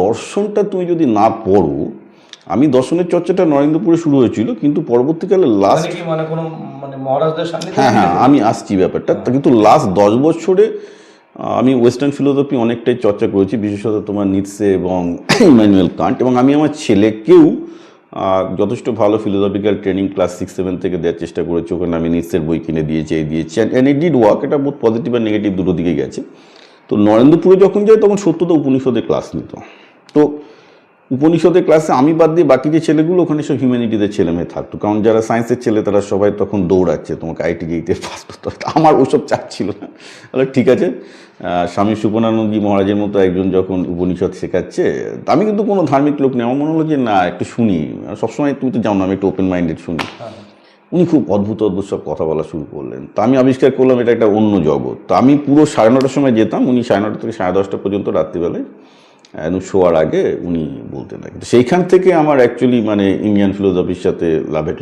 দর্শনটা তুমি যদি না পড়ো আমি দর্শনের চর্চাটা নরেন্দ্রপুরে শুরু হয়েছিল কিন্তু পরবর্তীকালে লাস্ট মানে মানে কোনো মানে মহারাজদের সামনে হ্যাঁ হ্যাঁ আমি আসছি ব্যাপারটা। কিন্তু লাস্ট দশ বছরে আমি ওয়েস্টার্ন ফিলোসফি অনেকটাই চর্চা করেছি বিশেষত তোমার নিটসে এবং ইমানুয়েল কান্ট এবং আমি আমার ছেলেকেও যথেষ্ট ভালো philosophical training class six seven থেকে দেওয়ার চেষ্টা করেছি। ওখানে আমি নিটসের বই কিনে দিয়েছি এই দিয়েছি। অ্যান্ড ইট ডিড ওয়ার্ক এটা বহুত পজিটিভ আর নেগেটিভ দুটো দিকে গেছে। তো নরেন্দ্রপুরে যখন যাই তখন সত্যতা উপনিষদে ক্লাস নিত। তো উপনিষদের ক্লাসে আমি বাদ দিয়ে বাকি যে ছেলেগুলো ওখানে সব হিউম্যানিটিদের ছেলে মেয়ে থাকতো। কারণ যারা সায়েন্সের ছেলে তারা সবাই তখন দৌড়াচ্ছে তোমাকে আইটি যেতে ফার্স্ট করতে। আমার ওসব চাচ্ছিল না। তাহলে ঠিক আছে স্বামী সুপনানন্দী মহারাজের মতো একজন যখন উপনিষদ শেখাচ্ছে তা আমি কিন্তু কোনো ধার্মিক লোক নেই। আমার মনে হলো যে না একটু শুনি। সবসময় তুমি তো জানো না, আমি একটু ওপেন মাইন্ডেড শুনি। উনি খুব অদ্ভুত অদ্ভুত সব কথা বলা শুরু করলেন। তা আমি আবিষ্কার করলাম এটা একটা অন্য জগৎ। তা আমি পুরো সাড়ে নটার সময় যেতাম। উনি সাড়ে নটা থেকে সাড়ে দশটা পর্যন্ত রাত্রিবেলায় শোয়ার আগে উনি বলতেন আর কি। তো সেইখান থেকে আমার অ্যাকচুয়ালি মানে ইন্ডিয়ান ফিলোসফির সাথে লাভ এট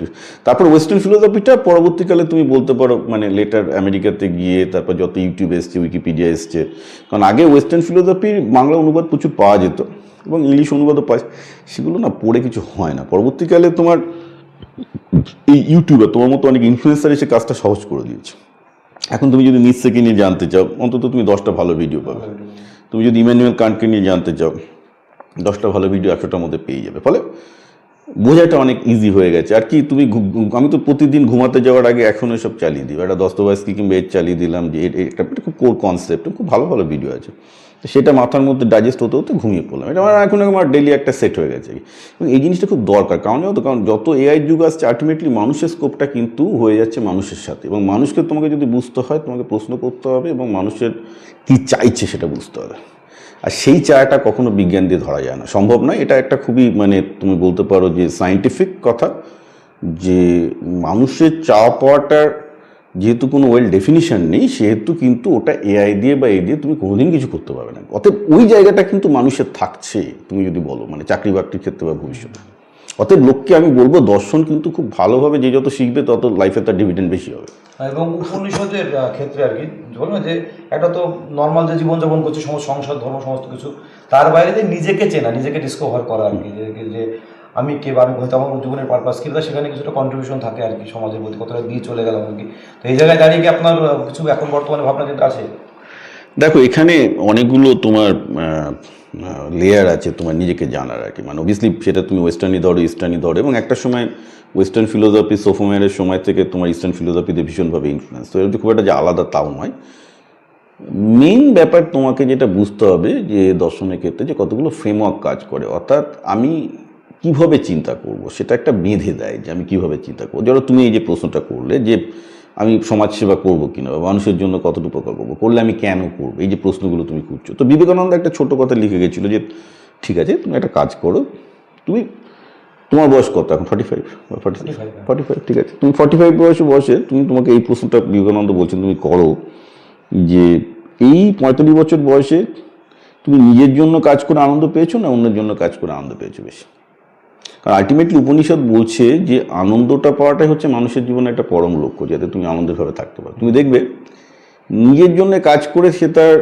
তারপর ওয়েস্টার্ন ফিলোসফিটা পরবর্তীকালে তুমি বলতে পারো মানে লেটার আমেরিকাতে গিয়ে তারপর যত ইউটিউব এসছে উইকিপিডিয়া এসছে। কারণ আগে ওয়েস্টার্ন ফিলোসফির বাংলা অনুবাদ প্রচুর পাওয়া যেত এবং ইংলিশ অনুবাদও পাওয়া সেগুলো না পড়ে কিছু হয় না। পরবর্তীকালে তোমার এই ইউটিউবে তোমার মতো অনেক ইনফ্লুয়েন্সার এসে কাজটা সহজ করে দিয়েছে। এখন তুমি যদি নিজ থেকে নিয়ে জানতে চাও, অন্তত তুমি দশটা ভালো ভিডিও পাবে। তুমি যদি ইমানুয়েল কান্টকে নিয়ে জানতে চাও, দশটা ভালো ভিডিও একশোটার মধ্যে পেয়ে যাবে। ফলে বোঝাটা অনেক ইজি হয়ে গেছে। আর কি, তুমি আমি তো প্রতিদিন ঘুমাতে যাওয়ার আগে এখন সব চালিয়ে দিই। একটা দস্তবাস্কি কিংবা এর চালিয়ে দিলাম যে এটা এটা খুব কোর কনসেপ্ট খুব ভালো ভালো ভিডিও আছে। তো সেটা মাথার মধ্যে ডাইজেস্ট হতে হতে ঘুমিয়ে পড়লাম। এটা আমার এখন আমার ডেলি একটা সেট হয়ে গেছে। এবং এই জিনিসটা খুব দরকার। কারণ জানো তো? কারণ যত এআই যুগ আসছে আলটিমেটলি মানুষের স্কোপটা কিন্তু হয়ে যাচ্ছে মানুষের সাথে। এবং মানুষকে তোমাকে যদি বুঝতে হয়, তোমাকে প্রশ্ন করতে হবে এবং মানুষের কী চাইছে সেটা বুঝতে হবে। আর সেই চায়াটা কখনো বিজ্ঞান দিয়ে ধরা যায় না। সম্ভব নয়। এটা একটা খুবই মানে তুমি বলতে পারো যে সায়েন্টিফিক কথা যে মানুষের চাওয়া পাওয়াটার যেহেতু কোনো ওয়েল ডেফিনিশন নেই, সেহেতু কিন্তু ওটা এআই দিয়ে বা এ দিয়ে তুমি কোনোদিন কিছু করতে পারবে না। অতএব ওই জায়গাটা কিন্তু মানুষের থাকছে, তুমি যদি বলো মানে চাকরি বাকরির ক্ষেত্রে বা ভবিষ্যতে। অতএব লোককে আমি বলব, দর্শন কিন্তু খুব ভালোভাবে যে যত শিখবে, তত লাইফে তার ডিভিডেন্ড বেশি হবে। এবং উপনিষদের ক্ষেত্রে আর কি বলবেন যে একটা তো নর্মাল যে জীবনযাপন করছে সমস্ত সংসার, ধর্ম, সমস্ত কিছু, তার বাইরে যে নিজেকে চেনা, নিজেকে ডিসকভার করা আর কি যে আমি কে বা আমি হয়তো আমার জীবনের পারপাস কি? সেখানে কিছুটা কন্ট্রিবিউশন থাকে আর কি সমাজের প্রতি, কতটা দিয়ে চলে গেলাম আর কি। তো এই জায়গায় দাঁড়িয়ে কি আপনার কিছু এখন বর্তমানে ভাবনা চিন্তা আছে? দেখো, এখানে অনেকগুলো তোমার লেয়ার আছে তোমার নিজেকে জানার আর কি। মানে অবভিয়াসলি সেটা তুমি ওয়েস্টার্নই ধরো ইস্টার্নই ধরো এবং একটা সময় ওয়েস্টার্ন ফিলোসফি সোফোমেয়ারের সময় থেকে তোমার ইস্টার্ন ফিলোসফিতে ভীষণভাবে ইনফ্লুয়েন্স তো এটা খুব একটা যে আলাদা তাও নয়। মেইন ব্যাপার তোমাকে যেটা বুঝতে হবে যে দর্শনের ক্ষেত্রে যে কতগুলো ফ্রেমওয়ার্ক কাজ করে। অর্থাৎ আমি কীভাবে চিন্তা করব? সেটা একটা বেঁধে দেয় যে আমি কীভাবে চিন্তা করব? ধরো তুমি এই যে প্রশ্নটা করলে যে আমি সমাজসেবা করব কিনা বা মানুষের জন্য কতটুকু উপকার করব? করলে আমি কেন করব? এই যে প্রশ্নগুলো তুমি করছ তো বিবেকানন্দ একটা ছোট কথা লিখে গেছিল যে ঠিক আছে তুমি একটা কাজ করো। তুমি তোমার বয়স কত এখন? Forty five forty forty five ঠিক আছে। তুমি ফর্টি ফাইভ বয়সে বসে তুমি তোমাকে এই প্রশ্নটা বিবেকানন্দ বলছেন তুমি করো যে এই পঁয়তাল্লিশ বছর বয়সে তুমি নিজের জন্য কাজ করে আনন্দ পেয়েছ না অন্যের জন্য কাজ করে আনন্দ পেয়েছ বেশি? কারণ আলটিমেটলি উপনিষদ বলছে যে আনন্দটা পাওয়াটাই হচ্ছে মানুষের জীবনে একটা পরম লক্ষ্য, যাতে তুমি আনন্দভাবে থাকতে পারো। তুমি দেখবে, নিজের জন্য কাজ করে সে তার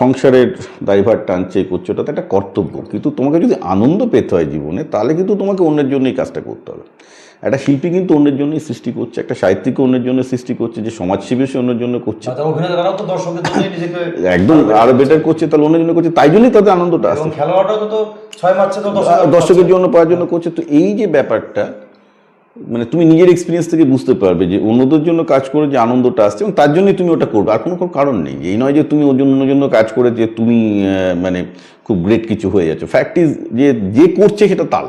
সংসারের দায়ভার টানছে করছে ওটা তো একটা কর্তব্য। কিন্তু তোমাকে যদি আনন্দ পেতে হয় জীবনে তাহলে কিন্তু তোমাকে অন্যের জন্যই কাজটা করতে হবে। একটা শিল্পী কিন্তু অন্যের জন্যই সৃষ্টি করছে একটা সাহিত্যিক অন্যের জন্য সৃষ্টি করছে যে সমাজসেবী সে অন্যের জন্য করছে। নিজেকে একদম আরও বেটার করছে তাহলে অন্যের জন্য করছে তাই জন্যই তাদের আনন্দটা আসে। তো তো ছয় মাসে তো দর্শকের জন্য পাওয়ার জন্য করছে। তো এই যে ব্যাপারটা মানে তুমি নিজের এক্সপিরিয়েন্স থেকে বুঝতে পারবে যে অন্যদের জন্য কাজ করে যে আনন্দটা আসছে এবং তার জন্যই তুমি ওটা করবে। আর কোনো কোনো কারণ নেই। এই নয় যে তুমি ওর জন্য জন্য কাজ করে যে তুমি মানে খুব গ্রেট কিছু হয়ে যাচ্ছ। ফ্যাক্ট ইজ যে যে করছে সেটা তার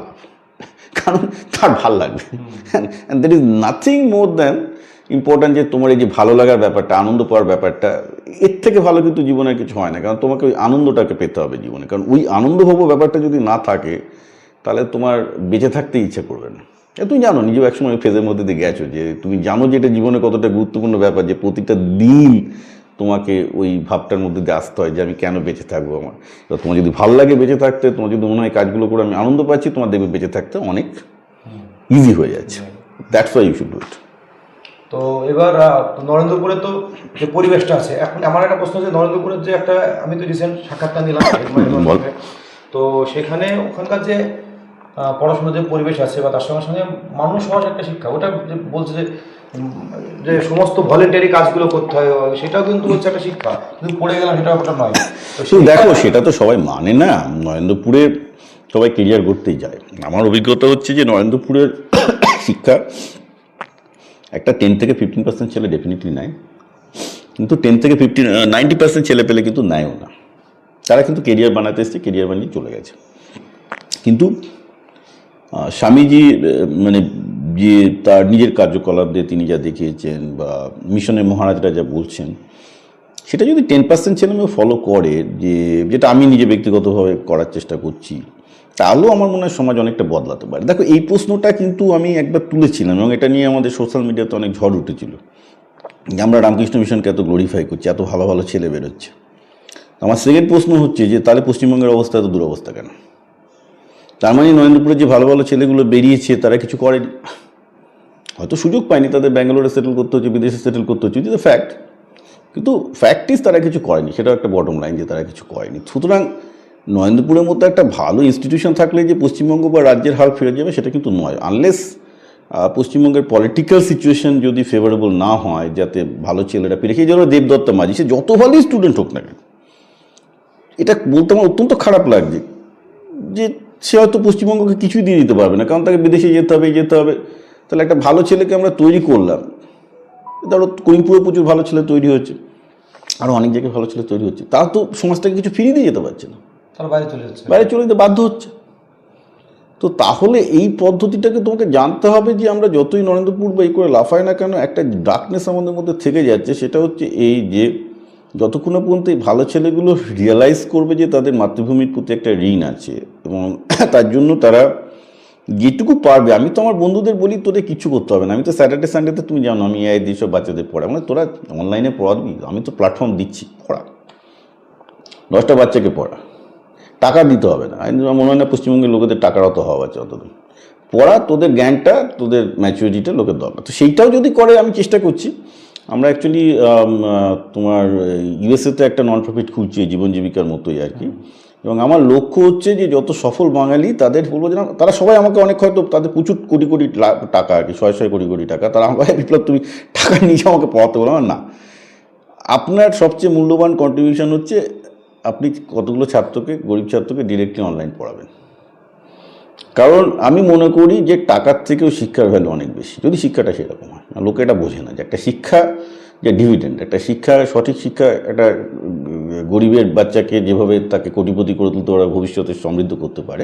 কারণ তার ভালো লাগবে। And that is nothing more than important যে তোমার এই যে ভালো লাগার ব্যাপারটা আনন্দ পাওয়ার ব্যাপারটা এর থেকে ভালো কিন্তু জীবনে কিছু হয় না। কারণ তোমাকে ওই আনন্দটাকে পেতে হবে জীবনে। কারণ ওই আনন্দ আনন্দভোগ ব্যাপারটা যদি না থাকে তাহলে তোমার বেঁচে থাকতে ইচ্ছে করবে না। তুমি জানো নিজেও একসময় ফেজের মধ্যে দিয়ে গেছো যে তুমি জানো যে এটা জীবনে কতটা গুরুত্বপূর্ণ ব্যাপার যে প্রতিটা দিন তোমাকে ওই ভাবটার মধ্যে দিয়ে আসতে হয় যে আমি কেন বেঁচে থাকব আমার। এবার তোমার যদি ভালো লাগে বেঁচে থাকতে তোমার যদি মনে হয় কাজগুলো করে আমি আনন্দ পাচ্ছি তোমার দেখবে বেঁচে থাকতে অনেক ইজি হয়ে যাচ্ছে। That's why you should do it তো এবার নরেন্দ্রপুরে তো যে পরিবেশটা আছে এখন আমার একটা প্রশ্ন আছে নরেন্দ্রপুরের যে একটা আমি তো রিসেন্ট সাক্ষাৎকার নিলাম। তো সেখানে ওখানকার যে পড়াশোনার যে পরিবেশ আছে বা তার সঙ্গে সঙ্গে মানুষ হওয়ার একটা শিক্ষা ওটা যে বলছে যে যে সমস্ত ভলেন্টারি কাজগুলো করতে হয় সেটাও কিন্তু হচ্ছে একটা শিক্ষা। কিন্তু পড়ে গেলাম সেটা ওটা নয়। দেখো সেটা তো সবাই মানে না। নরেন্দ্রপুরে সবাই কেরিয়ার করতেই যায়। আমার অভিজ্ঞতা হচ্ছে যে নরেন্দ্রপুরের শিক্ষা একটা টেন থেকে ফিফটিন পার্সেন্ট ছেলে ডেফিনেটলি নেয়। কিন্তু টেন থেকে ফিফটিন নাইনটি পার্সেন্ট ছেলে পেলে কিন্তু নেয়ও না। তারা কিন্তু কেরিয়ার বানাতে এসছে কেরিয়ার বানিয়ে চলে গেছে। কিন্তু স্বামীজি মানে যে তার নিজের কার্যকলাপ দিয়ে তিনি যা দেখিয়েছেন বা মিশনের মহারাজরা যা বলছেন, সেটা যদি টেন পার্সেন্ট ছেলে মেয়ে ফলো করে, যে, যেটা আমি নিজে ব্যক্তিগতভাবে করার চেষ্টা করছি, তাহলেও আমার মনে হয় সমাজ অনেকটা বদলাতে পারে। দেখো, এই প্রশ্নটা কিন্তু আমি একবার তুলেছিলাম এবং এটা নিয়ে আমাদের সোশ্যাল মিডিয়াতে অনেক ঝড় উঠেছিল। যে আমরা রামকৃষ্ণ মিশনকে এত গ্লোরিফাই করছি, এত ভালো ভালো ছেলে বেরোচ্ছে। আমার সেকেন্ড প্রশ্ন হচ্ছে যে, তাহলে পশ্চিমবঙ্গের অবস্থা, এত দুরবস্থা কেন? তার মানে নরেন্দ্রপুরে যে ভালো ভালো ছেলেগুলো বেরিয়েছে, তারা কিছু করেনি। হয়তো সুযোগ পায়নি তাদের ব্যাঙ্গালোরে সেটেল করতে হচ্ছে, বিদেশে সেটেল করতে হচ্ছে ইট ফ্যাক্ট কিন্তু ফ্যাক্ট ইজ তারা কিছু করেনি, সেটাও একটা বটম লাইন যে তারা কিছু করেনি। সুতরাং নরেন্দ্রপুরের মতো একটা ভালো ইনস্টিটিউশন থাকলে যে পশ্চিমবঙ্গ বা রাজ্যের হাল ফিরে যাবে, সেটা কিন্তু নয়। আনলেস পশ্চিমবঙ্গের পলিটিক্যাল সিচুয়েশন যদি ফেভারেবল না হয়, যাতে ভালো ছেলেরা পেরে খেয়ে যেন দেবদত্ত মাঝি, সে যত ভালোই স্টুডেন্ট হোক না কেন, এটা বলতে আমার অত্যন্ত খারাপ লাগছে যে সে হয়তো পশ্চিমবঙ্গকে কিছুই দিয়ে দিতে পারবে না কারণ তাকে বিদেশে যেতে হবে যেতে হবে। তাহলে একটা ভালো ছেলেকে আমরা তৈরি করলাম। ধরো করিমপুরে প্রচুর ভালো ছেলে তৈরি হচ্ছে আরও অনেক জায়গায় ভালো ছেলে তৈরি হচ্ছে। তারা তো সমাজটাকে কিছু ফিরিয়ে দিয়ে যেতে পারছে না। তার বাইরে চলে যাচ্ছে। বাইরে চলে যেতে বাধ্য হচ্ছে। তো তাহলে এই পদ্ধতিটাকে তোমাকে জানতে হবে যে আমরা যতই নরেন্দ্রপুর বা এই করে লাফাই না কেন একটা ডার্কনেস আমাদের মধ্যে থেকে যাচ্ছে সেটা হচ্ছে এই যে যতক্ষণ না পর্যন্ত এই ভালো ছেলেগুলো রিয়েলাইজ করবে যে তাদের মাতৃভূমির প্রতি একটা ঋণ আছে এবং তার জন্য তারা যেটুকু পারবে, আমি তো আমার বন্ধুদের বলি, তোদের কিছু করতে হবে না। আমি তো স্যাটারডে সানডেতে তুমি জানো, আমি এআই দিয়ে সব বাচ্চাদের পড়া মানে তোরা অনলাইনে পড়াবি আমি তো প্ল্যাটফর্ম দিচ্ছি, পড়া। দশটা বাচ্চাকে পড়া। টাকা দিতে হবে না। মনে হয় না পশ্চিমবঙ্গের লোকেদের টাকার অত হওয়া আছে অতদিন পড়া তোদের জ্ঞানটা, তোদের ম্যাচুরিটিটা লোকের দরকার। তো সেইটাও যদি করে, আমি চেষ্টা করছি। আমরা অ্যাকচুয়ালি তোমার ইউএসএতে একটা নন প্রফিট খুলছি জীবন জীবিকার মতোই আর কি। এবং আমার লক্ষ্য হচ্ছে যে যত সফল বাঙালি তাদের বলব যে তারা সবাই আমাকে অনেক হয়তো তাদের প্রচুর কোটি কোটি টাকা আর কি ছয় ছয় কোটি কোটি টাকা। তারা আমাকে বিপ্লব তুমি টাকা নিয়ে আমাকে পড়াতে বলো। না। আপনার সবচেয়ে মূল্যবান কন্ট্রিবিউশন হচ্ছে আপনি কতগুলো ছাত্রকে, গরিব ছাত্রকে ডিরেক্টলি অনলাইন পড়াবেন। কারণ আমি মনে করি যে টাকার থেকেও শিক্ষার ভ্যালু অনেক বেশি। যদি শিক্ষাটা সেরকম হয় না, লোকে এটা বোঝে না যে একটা শিক্ষা যে ডিভিডেন্ড একটা শিক্ষা সঠিক শিক্ষা একটা গরিবের বাচ্চাকে যেভাবে তাকে কোটিপতি করে তুলতে পারে ভবিষ্যতে সমৃদ্ধ করতে পারে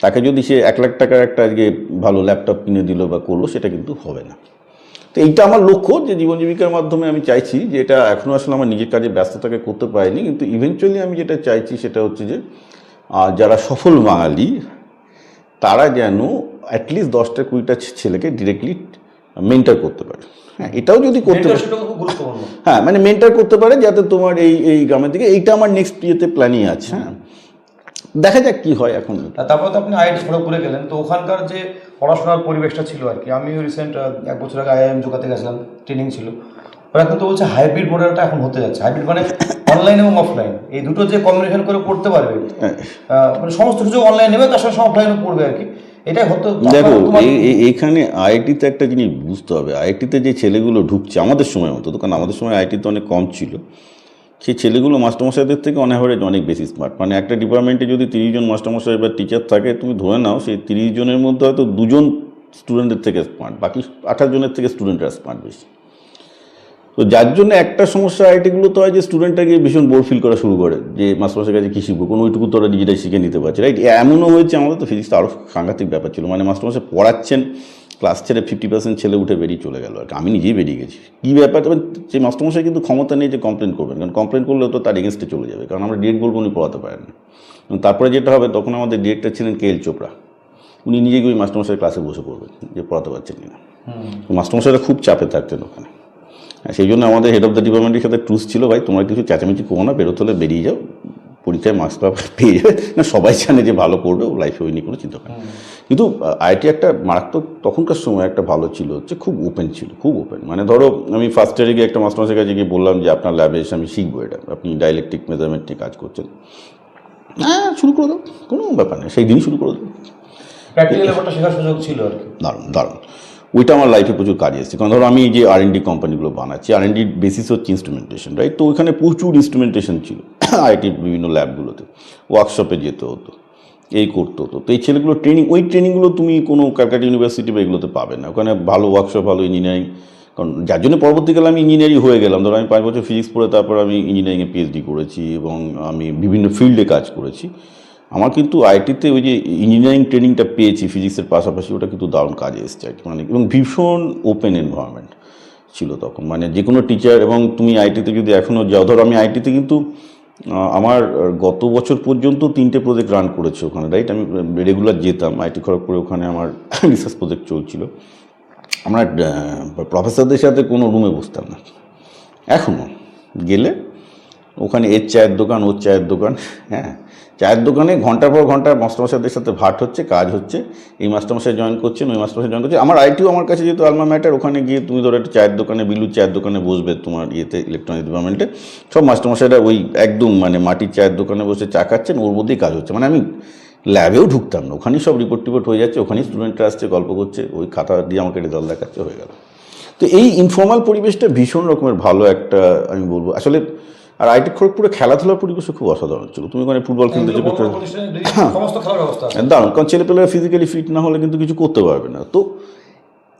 তাকে যদি সে এক লাখ টাকার একটা আজকে ভালো ল্যাপটপ কিনে দিল বা করল সেটা কিন্তু হবে না। তো এইটা আমার লক্ষ্য যে জীবন জীবিকার মাধ্যমে আমি চাইছি যে এটা এখনও আসলে আমার নিজের কাজে ব্যস্ততাকে করতে পারিনি কিন্তু ইভেনচুয়ালি আমি যেটা চাইছি সেটা হচ্ছে যে যারা সফল বাঙালি তারা যেন অ্যাটলিস্ট দশটা কুড়িটা ছেলেকে ডিরেক্টলি মেন্টার করতে পারে। হ্যাঁ এটাও যদি করতে পারে হ্যাঁ মানে মেন্টার করতে পারে যাতে তোমার এই এই গ্রামের দিকে এইটা আমার নেক্সট ইয়েতে প্ল্যানিং আছে হ্যাঁ। দেখা যাক কি হয় এখন। তারপর তো আপনি আইআইটি খড়গপুরে গেলেন তো ওখানকার যে পড়াশোনার পরিবেশটা ছিল আর কি আমিও রিসেন্ট এক বছর আগে আইআইএম জোগাতে গেছিলাম ট্রেনিং ছিল। ওরা কিন্তু বলছে হাইব্রিড মডেলটা এখন হতে যাচ্ছে। হাইব্রিড মানে অনলাইন এবং অফলাইন এই দুটো যে কম্বিনেশন করে পড়তে পারবে হ্যাঁ। মানে সমস্ত কিছু অনলাইন নেবে তার সঙ্গে অফলাইনে পড়বে আর কি। এটাই হতো দেখো এইখানে আইআইটিতে একটা জিনিস বুঝতে হবে। আইআইটিতে যে ছেলেগুলো ঢুকছে আমাদের সময় মতো কারণ আমাদের সময় আইআইটিতে অনেক কম ছিল সেই ছেলেগুলো মাস্টারমশাইদের থেকে অন অ্যাভারেজ অনেক বেশি স্মার্ট মানে একটা ডিপার্টমেন্টে যদি তিরিশ জন মাস্টারমশাই বা টিচার থাকে তুমি ধরে নাও সেই তিরিশ জনের মধ্যে হয়তো দুজন স্টুডেন্টের থেকে স্মার্ট বাকি আঠাশ জনের থেকে স্টুডেন্টরা স্মার্ট বেশি। তো যার জন্য একটা সমস্যা আইটিগুলো তো হয় যে স্টুডেন্টটা গিয়ে ভীষণ বোর ফিল করা শুরু করে যে মাস্টারমশাইয়ের কাছে কী শিখব? কোনো ওইটুকু তোরা নিজেরাই শিখে নিতে পারছে রাইট এমনও হয়েছে আমাদের তো ফিজিক্সটা আরও সাংঘাতিক ব্যাপার ছিল। মানে মাস্টারমশাই পড়াচ্ছেন ক্লাস ছেড়ে ফিফটি পার্সেন্ট ছেলে উঠে বেরিয়ে চলে গেল। আর আমি নিজেই বেরিয়ে গেছি। কী ব্যাপার? তবে সেই মাস্টারমশাই কিন্তু ক্ষমতা নেই যে কমপ্লেন করবেন কারণ কমপ্লেন করলেও তো তার এগেনস্টে চলে যাবে কারণ আমরা ডিরেক্ট বলব উনি পড়াতে পারেন না। তারপরে যেটা হবে তখন আমাদের ডিরেক্টর ছিলেন কে এল চোপড়া উনি নিজে গিয়ে ওই মাস্টারমশাইয়ের ক্লাসে বসে পড়বেন যে পড়াতে পারছেন কিনা। তো মাস্টারমশাইরা খুব চাপে থাকতেন ওখানে। সেই জন্য আমাদের হেড অফ দ্য ডিপার্টমেন্টের সাথে ট্রুস ছিল ভাই তোমরা কিছু চেঁচামেচি করো না বেরোতে হলে বেরিয়ে যাও। পরীক্ষায় মার্কস পেয়ে যাবে। না সবাই জানে যে ভালো করবে ও লাইফে ওই নিয়ে কোনো চিন্তা করে। কিন্তু আইটি একটা মারাত্মক তখনকার সময় একটা ভালো ছিল হচ্ছে খুব ওপেন ছিল খুব ওপেন মানে ধরো আমি ফার্স্ট ইয়ারে গিয়ে একটা মাস্টারমাসের কাছে গিয়ে বললাম যে আপনার ল্যাবে এসে আমি শিখব এটা। আপনি ডাইলেকট্রিক মেজারমেন্ট নিয়ে কাজ করছেন। হ্যাঁ শুরু করে দাও কোনো ব্যাপার নেই সেই দিনই শুরু করে দাও। প্র্যাকটিক্যাল ব্যাপারটা শেখার সুযোগ ছিল আর কি। দারুণ দারুণ। ওইটা আমার লাইফে প্রচুর কাজে এসেছে। কারণ ধরো আমি যে আর এন ডি কোম্পানিগুলো বানাচ্ছি আর এন ডির বেসিস হচ্ছে ইনস্ট্রুমেন্টেশন রাইট তো ওইখানে প্রচুর ইনস্ট্রুমেন্টেশন ছিল আইটির বিভিন্ন ল্যাবগুলোতে ওয়ার্কশপে যেতে হতো, এই করতে হতো। তো এই ছেলেগুলো ট্রেনিং ওই ট্রেনিংগুলো তুমি কোনো ক্যালকাটা ইউনিভার্সিটি বা এগুলোতে পাবে না। ওখানে ভালো ওয়ার্কশপ ভালো ইঞ্জিনিয়ারিং কারণ যার জন্য পরবর্তীকালে আমি ইঞ্জিনিয়ারিং হয়ে গেলাম। ধরো আমি পাঁচ বছর ফিজিক্স পড়ে তারপর আমি ইঞ্জিনিয়ারিংয়ে পিএইচডি করেছি এবং আমি বিভিন্ন ফিল্ডে কাজ করেছি। আমার কিন্তু আইটিতে ওই যে ইঞ্জিনিয়ারিং ট্রেনিংটা পেয়েছি ফিজিক্সের পাশাপাশি, ওটা কিন্তু দারুণ কাজে এসছে আর কি। মানে এবং ভীষণ ওপেন এনভায়রনমেন্ট ছিল তখন। মানে যে কোনো টিচার এবং তুমি আইটিতে যদি এখনও যাও, ধরো আমি আইটিতে কিন্তু আমার গত বছর পর্যন্ত তিনটে প্রজেক্ট রান করেছে ওখানে রাইট আমি রেগুলার যেতাম আইটি খড়গপুরে ওখানে আমার রিসার্চ প্রজেক্ট চলছিল। আমরা প্রফেসরদের সাথে কোনো রুমে বসতাম না। এখনও গেলে ওখানে এর চায়ের দোকান, ওর চায়ের দোকান হ্যাঁ। চায়ের দোকানে ঘণ্টার পর ঘণ্টা মাস্টারমশাইদের সাথে ভাট হচ্ছে, কাজ হচ্ছে। এই মাস্টারমশাই জয়েন করছেন, ওই মাস্টারমশাই জয়েন করছে আমার আইটিও আমার কাছে যেহেতু আলমা ম্যাটার ওখানে গিয়ে তুমি ধরো একটা চায়ের দোকানে বিলু চায়ের দোকানে বসবে তোমার ইয়েতে ইলেকট্রনিক ডিপার্টমেন্টে সব মাস্টারমশাইরা ওই একদম মানে মাটির চায়ের দোকানে বসে চা খাচ্ছেন, ওর মধ্যেই কাজ হচ্ছে। মানে আমি ল্যাবেও ঢুকতাম না, ওখানেই সব রিপোর্ট টিপোর্ট হয়ে যাচ্ছে, ওখানেই স্টুডেন্টরা আসছে, গল্প করছে, ওই খাতা দিয়ে আমাকে রেজাল্ট দেখাচ্ছে, হয়ে গেল। তো এই ইনফর্মাল পরিবেশটা ভীষণ রকমের ভালো একটা, আমি বলব। আসলে আর আইটি খড়গপুরে খেলাধুলার পরিবেশও খুব অসাধারণ ছিল। তুমি ওখানে ফুটবল খেলতে যেতে। দারুণ কারণ ছেলেপেলেরা ফিজিক্যালি ফিট না হলে কিন্তু কিছু করতে পারবে না। তো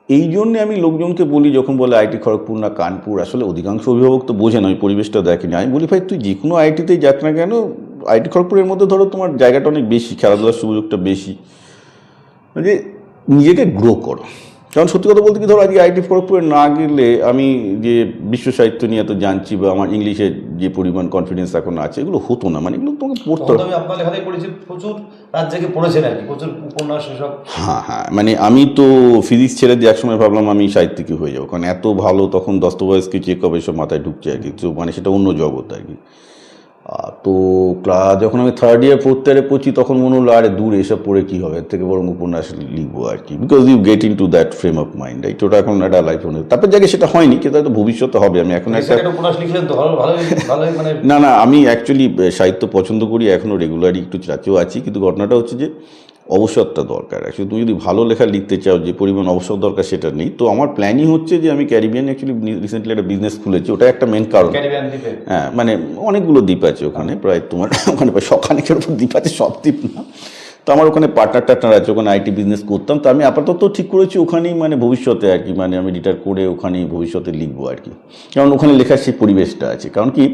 এই জন্যে আমি লোকজনকে বলি যখন বলে আইটি খড়গপুর না কানপুর আসলে অধিকাংশ অভিভাবক তো বোঝে না ওই পরিবেশটা দেখেনি আমি বলি ভাই তুই যে কোনো আইটিতেই যাক না কেন আইটি খড়গপুরের মধ্যে ধরো তোমার জায়গাটা অনেক বেশি খেলাধুলার সুযোগটা বেশি। যে নিজেকে গ্রো করো। কারণ সত্যি কথা বলতে কি ধরো আজকে আইটি খড়গপুরে না গেলে আমি যে বিশ্ব সাহিত্য নিয়ে এত জানছি বা আমার ইংলিশে যে পরিমাণ কনফিডেন্স এখন আছে এগুলো হতো না। মানে এগুলো তোমাকে পড়তে হবে তো প্রচুর জেগে পড়েছেন আর কি প্রচুর উপন্যাস এসব। হ্যাঁ হ্যাঁ মানে আমি তো ফিজিক্স ছেড়ে দিয়ে একসময় ভাবলাম আমি সাহিত্যিকই হয়ে যাব কারণ এত ভালো তখন দস্তবয়স্কি চেকব এসব মাথায় ঢুকছে আর কি তো মানে সেটা অন্য জগৎ আর কি। তো ক্লাস যখন আমি থার্ড ইয়ার ফোর্থ ইয়ারে পড়ছি তখন মনে হলো আরে দূর এসব পড়ে কী হবে? এর থেকে বরং উপন্যাস লিখব আর কি। Because you get into that frame of mind right ওটা এখন একটা লাইফ মনে তারপর জায়গায় সেটা হয়নি কিন্তু হয়তো ভবিষ্যতে হবে। আমি এখন একটা একটা মানে না না আমি অ্যাকচুয়ালি সাহিত্য পছন্দ করি এখনও রেগুলারই একটু চাচেও আছি। কিন্তু ঘটনাটা হচ্ছে যে অবসরটা দরকার। অ্যাকচুয়ালি তুমি যদি ভালো লেখা লিখতে চাও যে পরিমাণ অবসর দরকার সেটা নেই। তো আমার প্ল্যানই হচ্ছে যে আমি ক্যারিবিয়ান অ্যাকচুয়ালি রিসেন্টলি একটা বিজনেস খুলেছি ওটা একটা মেন কারণ। হ্যাঁ মানে অনেকগুলো দ্বীপ আছে ওখানে প্রায় তোমার ওখানে প্রায় সখানেকের উপর দ্বীপ আছে সব দ্বীপ না। তো আমার ওখানে পার্টনার টার্টনার আছে ওখানে আইটি বিজনেস করতাম। তো আমি আপাতত ঠিক করেছি ওখানেই মানে ভবিষ্যতে আর কি মানে আমি রিটায়ার করে ওখানেই ভবিষ্যতে লিখব আর কি। কারণ ওখানে লেখার সেই পরিবেশটা আছে। কারণ কি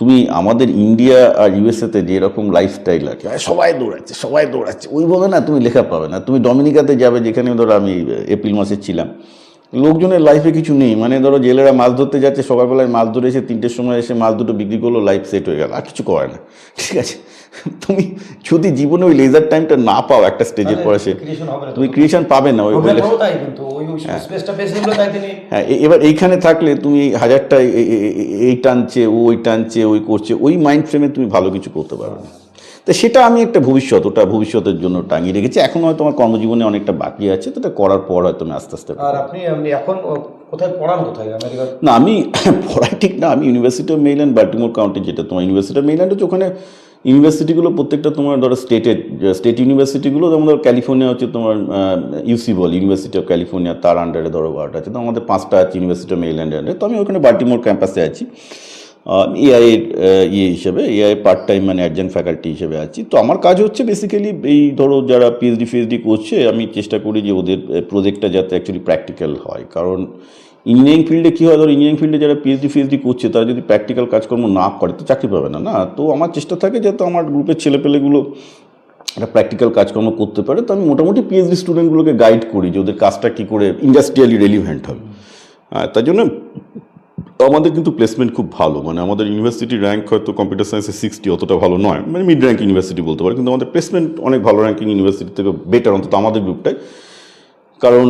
তুমি আমাদের ইন্ডিয়া আর ইউএসএতে যে যেরকম লাইফস্টাইল আছে কি সবাই দৌড়াচ্ছে সবাই দৌড়াচ্ছে। ওইভাবে না তুমি লেখা পাবে না। তুমি ডমিনিকাতে যাবে যেখানে ধরো আমি এপ্রিল মাসে ছিলাম। লোকজনের লাইফে কিছু নেই। মানে ধরো জেলেরা মাছ ধরতে যাচ্ছে সকালবেলায় মাছ ধরে এসে তিনটের সময় এসে মাছ দুটো বিক্রি করল লাইফ সেট হয়ে গেল আর কিছু করে না। ঠিক আছে? তুমি যদি জীবনে ওই লেজার টাইমটা না পাও একটা স্টেজের পরে সে তুমি ক্রিয়েশন পাবে না ওই তিনি। হ্যাঁ এবার এইখানে থাকলে তুমি হাজারটা এই টানছে ও ওই টানছে ওই করছে ওই মাইন্ড ফ্রেমে তুমি ভালো কিছু করতে পারবে না। তো সেটা আমি একটা ভবিষ্যৎ ওটা ভবিষ্যতের জন্য টাঙিয়ে রেখেছি। এখন হয়তো আমার কর্মজীবনে অনেকটা বাকি আছে তো এটা করার পর হয়তো আমি আস্তে আস্তে আর আপনি আপনি এখন কোথায় পড়ান কোথায়? না আমি পড়াই ঠিক না আমি university of Maryland Baltimore county যেটা তোমার ইউনিভার্সিটি অফ মেইল্যান্ড হচ্ছে ওখানে ইউনিভার্সিটিগুলো প্রত্যেকটা তোমার ধরো স্টেটের, স্টেট ইউনিভার্সিটিগুলো যেমন ধরো ক্যালিফোর্নিয়া হচ্ছে তোমার ইউসি বল ইউনিভার্সিটি অফ ক্যালিফোর্নিয়া তার আন্ডারে ধরো বারোটা আছে। তো আমাদের পাঁচটা আছে ইউনিভার্সিটি অফ মেইল্যান্ড আন্ডারে তো আমি ওখানে বাল্টিমোর ক্যাম্পাসে আছি। এআই ইয়ে হিসেবে এআই পার্ট টাইম মানে অ্যাডজেন্ট ফ্যাকাল্টি হিসেবে আছি। তো আমার কাজ হচ্ছে বেসিক্যালি এই ধরো যারা পিএইচডি ফিএইচডি করছে, আমি চেষ্টা করি যে ওদের প্রজেক্টটা যাতে অ্যাকচুয়ালি প্র্যাকটিক্যাল হয়। কারণ ইঞ্জিনিয়ারিং ফিল্ডে কী হয়? ধরো ইঞ্জিনিয়ারিং ফিল্ডে যারা পিএইচডি ফিএইচডি করছে, তারা যদি প্র্যাকটিক্যাল কাজকর্ম না করে, তো চাকরি পাবে না না? তো আমার চেষ্টা থাকে যাতে আমার গ্রুপের ছেলেপেলেগুলো একটা প্র্যাকটিক্যাল কাজকর্ম করতে পারে, তো আমি মোটামুটি পিএইচডি স্টুডেন্টগুলোকে গাইড করি যে ওদের কাজটা কী করে ইন্ডাস্ট্রিয়ালি রেলিভেন্ট হবে। আর তার জন্য আমাদের কিন্তু প্লেসমেন্ট খুব ভালো। মানে আমাদের ইউনিভার্সিটি র্যাঙ্ক হয়তো কম্পিউটার সায়েন্সে সিক্সটি অতটা ভালো নয়। মানে মিড র্যাঙ্ক ইউনিভার্সিটি বলতে পারে, কিন্তু আমাদের প্লেসমেন্ট অনেক ভালো র্যাঙ্কিং ইউনিভার্সিটি থেকে বেটার অন্তত আমাদের গ্রুপটায় কারণ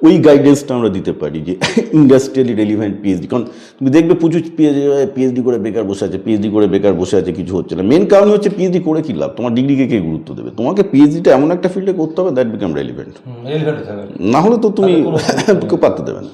ওই গাইডেন্সটা আমরা দিতে পারি যে ইন্ডাস্ট্রিয়ালি রেলিভেন্ট পিএইচডি কারণ তুমি দেখবে প্রচুর পিএইচডি পিএইচডি করে বেকার বসে আছে পিএইচডি করে বেকার বসে আছে কিছু হচ্ছে না। মেন কারণ হচ্ছে পিএইচডি করে কি লাভ? তোমার ডিগ্রিকে কে গুরুত্ব দেবে? তোমাকে পিএইচডিটা এমন একটা ফিল্ডে করতে হবে দ্যাট বিকাম রেলিভেন্ট রেলিভেন্ট না হলে তো তুমি পাত্তা দেবে না।